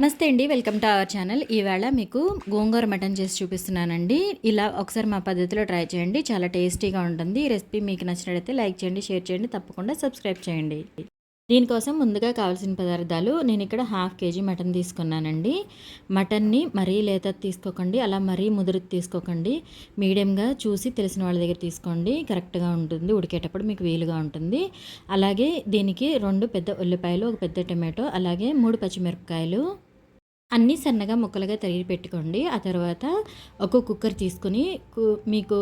నమస్తే అండి welcome to our channel. ఈవేళ మీకు గోంగూర మటన్ చేసి చూపిస్తున్నానండి. ఇలా ఒకసారి మా పద్ధతిలో ట్రై చేయండి చాలా టేస్టీగా ఉంటుంది. ఈ రెసిపీ మీకు నచ్చినట్లయితే లైక్ చేయండి షేర్ చేయండి తప్పకుండా సబ్స్క్రైబ్ చేయండి. దీనికోసం ముందుగా కావాల్సిన పదార్థాలు నేను ఇక్కడ హాఫ్ కేజీ మటన్ తీసుకున్నానండి. మటన్ని మరీ లేత తీసుకోకండి అలా మరీ ముదురు తీసుకోకండి. మీడియంగా చూసి తెలిసిన వాళ్ళ దగ్గర తీసుకోండి కరెక్ట్గా ఉంటుంది ఉడికేటప్పుడు మీకు వీలుగా ఉంటుంది. అలాగే దీనికి రెండు పెద్ద ఉల్లిపాయలు ఒక పెద్ద టమాటో అలాగే మూడు పచ్చిమిరపకాయలు అన్నీ సన్నగా ముక్కలుగా తరిగి పెట్టుకోండి. ఆ తర్వాత ఒక కుక్కర్ తీసుకుని మీకు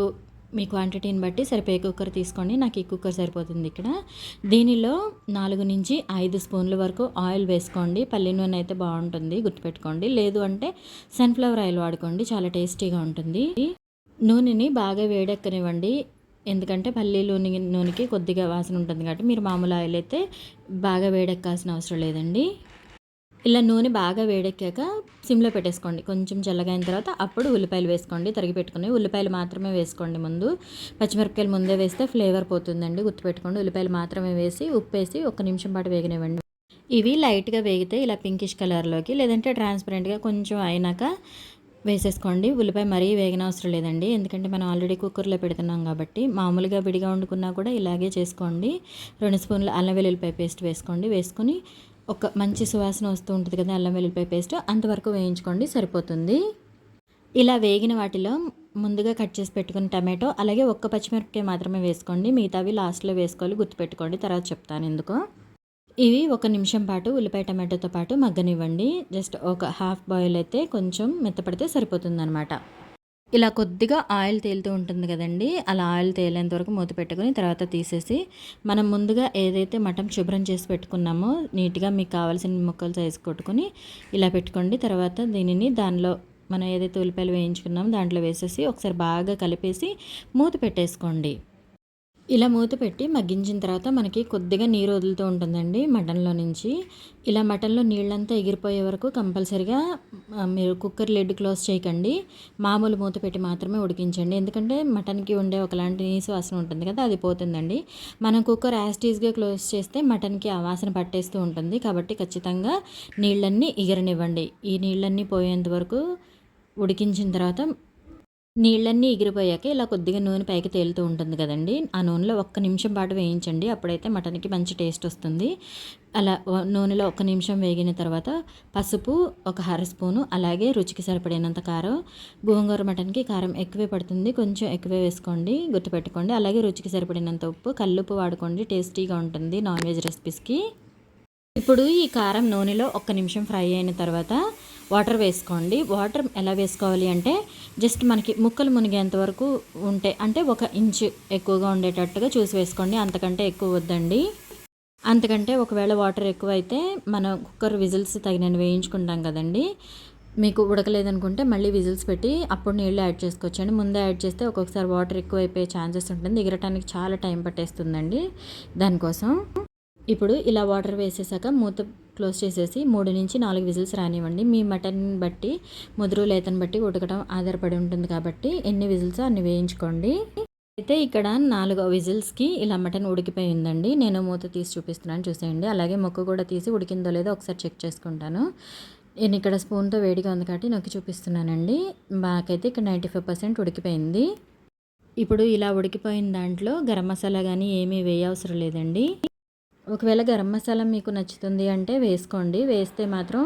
మీ క్వాంటిటీని బట్టి సరిపోయే కుక్కర్ తీసుకోండి. నాకు ఈ కుక్కర్ సరిపోతుంది ఇక్కడ. దీనిలో నాలుగు నుంచి ఐదు స్పూన్ల వరకు ఆయిల్ వేసుకోండి. పల్లి నూనె అయితే బాగుంటుంది గుర్తుపెట్టుకోండి. లేదు అంటే సన్ఫ్లవర్ ఆయిల్ వాడుకోండి చాలా టేస్టీగా ఉంటుంది. నూనెని బాగా వేడెక్కనివ్వండి. ఎందుకంటే పల్లి నూనె నూనెకి కొద్దిగా వాసన ఉంటుంది కాబట్టి మీరు మామూలు ఆయిల్ అయితే బాగా వేడెక్కాల్సిన అవసరం లేదండి. ఇలా నూనె బాగా వేడెక్కాక సిమ్లో పెట్టేసుకోండి. కొంచెం చల్లగైన తర్వాత అప్పుడు ఉల్లిపాయలు వేసుకోండి. తరిగి పెట్టుకుని ఉల్లిపాయలు మాత్రమే వేసుకోండి ముందు. పచ్చిమిరపకాయలు ముందే వేస్తే ఫ్లేవర్ పోతుందండి. గుర్తుపెట్టుకోండి. ఉల్లిపాయలు మాత్రమే వేసి ఉప్పు వేసి ఒక నిమిషం పాటు వేగనివ్వండి. ఇవి లైట్గా వేగితే ఇలా పింకిష్ కలర్లోకి లేదంటే ట్రాన్స్పరెంట్గా కొంచెం అయినాక వేసేసుకోండి. ఉల్లిపాయ మరీ వేగన అవసరం లేదండి. ఎందుకంటే మనం ఆల్రెడీ కుక్కర్లో పెడుతున్నాం కాబట్టి మామూలుగా విడిగా వండుకున్నా కూడా ఇలాగే చేసుకోండి. రెండు స్పూన్లు అల్లం వెల్లుల్లిపాయ పేస్ట్ వేసుకోండి. వేసుకొని ఒక మంచి సువాసన వస్తూ ఉంటుంది కదా అల్లం వెల్లుల్లిపాయ పేస్ట్. అంతవరకు వేయించుకోండి సరిపోతుంది. ఇలా వేగిన వాటిలో ముందుగా కట్ చేసి పెట్టుకున్న టమాటో అలాగే ఒక్క పచ్చిమిరపకాయ మాత్రమే వేసుకోండి. మిగతావి లాస్ట్లో వేసుకోవాలి గుర్తుపెట్టుకోండి. తర్వాత చెప్తాను ఎందుకో. ఇవి ఒక నిమిషం పాటు ఉల్లిపాయ టమాటోతో పాటు మగ్గనివ్వండి. జస్ట్ ఒక హాఫ్ బాయిల్ అయితే కొంచెం మెత్తపడితే సరిపోతుంది అనమాట ఇలా కొద్దిగా ఆయిల్ తేలుతూ ఉంటుంది కదండి. అలా ఆయిల్ తేలేంత వరకు మూత పెట్టుకుని తర్వాత తీసేసి మనం ముందుగా ఏదైతే మటం శుభ్రం చేసి పెట్టుకున్నామో నీట్గా మీకు కావాల్సిన ముక్కలు సైజు కొట్టుకొని ఇలా పెట్టుకోండి. తర్వాత దీనిని దానిలో మనం ఏదైతే ఉల్లిపాయలు వేయించుకున్నామో దాంట్లో వేసేసి ఒకసారి బాగా కలిపేసి మూత పెట్టేసుకోండి. ఇలా మూత పెట్టి మగ్గించిన తర్వాత మనకి కొద్దిగా నీరు వదులుతూ ఉంటుందండి మటన్లో నుంచి. ఇలా మటన్లో నీళ్ళంతా ఎగిరిపోయే వరకు కంపల్సరిగా మీరు కుక్కర్ లిడ్ క్లోజ్ చేయకండి. మామూలు మూత పెట్టి మాత్రమే ఉడికించండి. ఎందుకంటే మటన్కి ఉండే ఒకలాంటి నీసు వాసన ఉంటుంది కదా అది పోతుందండి. మనం కుక్కర్ యాస్టీస్గా క్లోజ్ చేస్తే మటన్కి ఆ వాసన పట్టేస్తూ ఉంటుంది. కాబట్టి ఖచ్చితంగా నీళ్ళన్నీ ఎగిరనివ్వండి. ఈ నీళ్ళన్నీ పోయేంత వరకు ఉడికించిన తర్వాత నీళ్ళన్నీ ఎగిరిపోయాక ఇలా కొద్దిగా నూనె పైకి తేలుతూ ఉంటుంది కదండి. ఆ నూనెలో ఒక్క నిమిషం పాటు వేయించండి. అప్పుడైతే మటన్కి మంచి టేస్ట్ వస్తుంది. అలా నూనెలో ఒక్క నిమిషం వేగిన తర్వాత పసుపు ఒక అర స్పూను అలాగే రుచికి సరిపడినంత కారం గోంగూర మటన్కి కారం ఎక్కువే పడుతుంది. కొంచెం ఎక్కువే వేసుకోండి గుర్తుపెట్టుకోండి. అలాగే రుచికి సరిపడినంత ఉప్పు కల్లుప్పు వాడుకోండి. టేస్టీగా ఉంటుంది నాన్ వెజ్ రెసిపీస్కి. ఇప్పుడు ఈ కారం నూనెలో ఒక్క నిమిషం ఫ్రై అయిన తర్వాత వాటర్ వేసుకోండి. వాటర్ ఎలా వేసుకోవాలి అంటే జస్ట్ మనకి ముక్కలు మునిగేంత వరకు ఉంటే అంటే ఒక ఇంచు ఎక్కువగా ఉండేటట్టుగా చూసి వేసుకోండి. అంతకంటే ఎక్కువ వద్దండి. అంతకంటే ఒకవేళ వాటర్ ఎక్కువ అయితే మనం కుక్కర్ విజిల్స్ తగినని వేయించుకుంటాం కదండి. మీకు ఉడకలేదనుకుంటే మళ్ళీ విజిల్స్ పెట్టి అప్పుడు నీళ్ళు యాడ్ చేసుకోవచ్చండి. ముందే యాడ్ చేస్తే ఒక్కొక్కసారి వాటర్ ఎక్కువ అయిపోయే ఛాన్సెస్ ఉంటుంది. ఎగరటానికి చాలా టైం పట్టేస్తుందండి దానికోసం. ఇప్పుడు ఇలా వాటర్ వేసేసాక మూత క్లోజ్ చేసేసి మూడు నుంచి నాలుగు విజిల్స్ రానివ్వండి. మీ మటన్ బట్టి ముదురు లేతను బట్టి ఉడకడం ఆధారపడి ఉంటుంది కాబట్టి ఎన్ని విజిల్స్ అన్ని వేయించుకోండి. అయితే ఇక్కడ నాలుగు విజిల్స్కి ఇలా మటన్ ఉడికిపోయిందండి నేను మూత తీసి చూపిస్తున్నాను చూసేయండి. అలాగే మొక్క కూడా తీసి ఉడికిందో లేదో ఒకసారి చెక్ చేసుకుంటాను. నేను ఇక్కడ స్పూన్తో వేడిగా ఉంది కాబట్టి నొక్కి చూపిస్తున్నానండి. మాకైతే ఇక్కడ నైంటీ ఫైవ్ పర్సెంట్ ఉడికిపోయింది. ఇప్పుడు ఇలా ఉడికిపోయిన దాంట్లో గరం మసాలా కానీ ఏమీ వేయవసరం లేదండి. ఒకవేళ గరం మసాలా మీకు నచ్చుతుంది అంటే వేసుకోండి. వేస్తే మాత్రం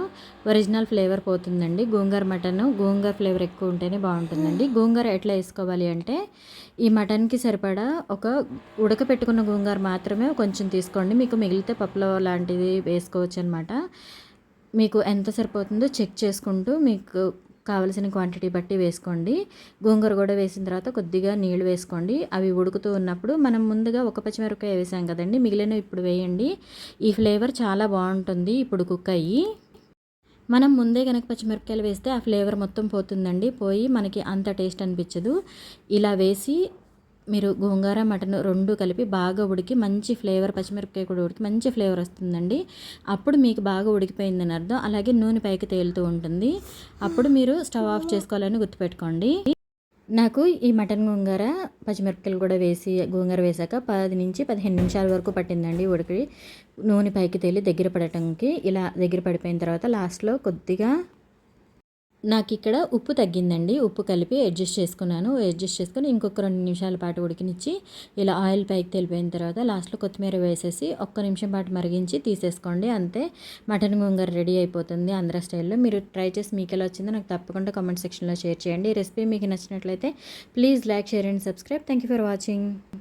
ఒరిజినల్ ఫ్లేవర్ పోతుందండి. గోంగూర మటన్ గోంగూర ఫ్లేవర్ ఎక్కువ ఉంటేనే బాగుంటుందండి. గోంగూర ఎట్లా వేసుకోవాలి అంటే ఈ మటన్కి సరిపడా ఒక ఉడకపెట్టుకున్న గోంగూర మాత్రమే కొంచెం తీసుకోండి. మీకు మిగిలితే పప్పులో లాంటిది వేసుకోవచ్చు అనమాట మీకు ఎంత సరిపోతుందో చెక్ చేసుకుంటూ మీకు కావలసిన క్వాంటిటీ బట్టి వేసుకోండి. గోంగూర కూడా వేసిన తర్వాత కొద్దిగా నీళ్ళు వేసుకోండి. అవి ఉడుకుతూ ఉన్నప్పుడు మనం ముందుగా ఒక పచ్చిమిరపకాయ వేసాం కదండి మిగిలిన ఇప్పుడు వేయండి. ఈ ఫ్లేవర్ చాలా బాగుంటుంది ఇప్పుడు కుక్ అయ్యి. మనం ముందే కనుక పచ్చిమిరపకాయలు వేస్తే ఆ ఫ్లేవర్ మొత్తం పోతుందండి పోయి మనకి అంత టేస్ట్ అనిపించదు. ఇలా వేసి మీరు గోంగూర మటన్ రెండు కలిపి బాగా ఉడికి మంచి ఫ్లేవర్ పచ్చిమిరపకాయ కూడా ఉడికి మంచి ఫ్లేవర్ వస్తుందండి. అప్పుడు మీకు బాగా ఉడికిపోయిందని అర్థం. అలాగే నూనె పైకి తేలుతూ ఉంటుంది. అప్పుడు మీరు స్టవ్ ఆఫ్ చేసుకోవాలని గుర్తుపెట్టుకోండి. నాకు ఈ మటన్ గోంగూర పచ్చిమిరపకాయలు కూడా వేసి గోంగూర వేసాక పది నుంచి పదిహేను నిమిషాల వరకు పట్టిందండి ఉడికి. నూనె పైకి తేలి దగ్గర పడటానికి ఇలా దగ్గర పడిపోయిన తర్వాత లాస్ట్లో కొద్దిగా నాకు ఇక్కడ ఉప్పు తగ్గిందండి. ఉప్పు కలిపి అడ్జస్ట్ చేసుకున్నాను. అడ్జస్ట్ చేసుకుని ఇంకొక రెండు నిమిషాల పాటు ఉడికినిచ్చి ఇలా ఆయిల్ పైకి తెలిపోయిన తర్వాత లాస్ట్లో కొత్తిమీర వేసేసి ఒక్క నిమిషం పాటు మరిగించి తీసేసుకోండి. అంతే. మటన్ గోంగూర రెడీ అయిపోతుంది ఆంధ్ర స్టైల్లో. మీరు ట్రై చేసి మీకు ఎలా వచ్చిందో నాకు తప్పకుండా కామెంట్ సెక్షన్లో షేర్ చేయండి. ఈ రెసిపీ మీకు నచ్చినట్లయితే please like share and subscribe. Thank you for watching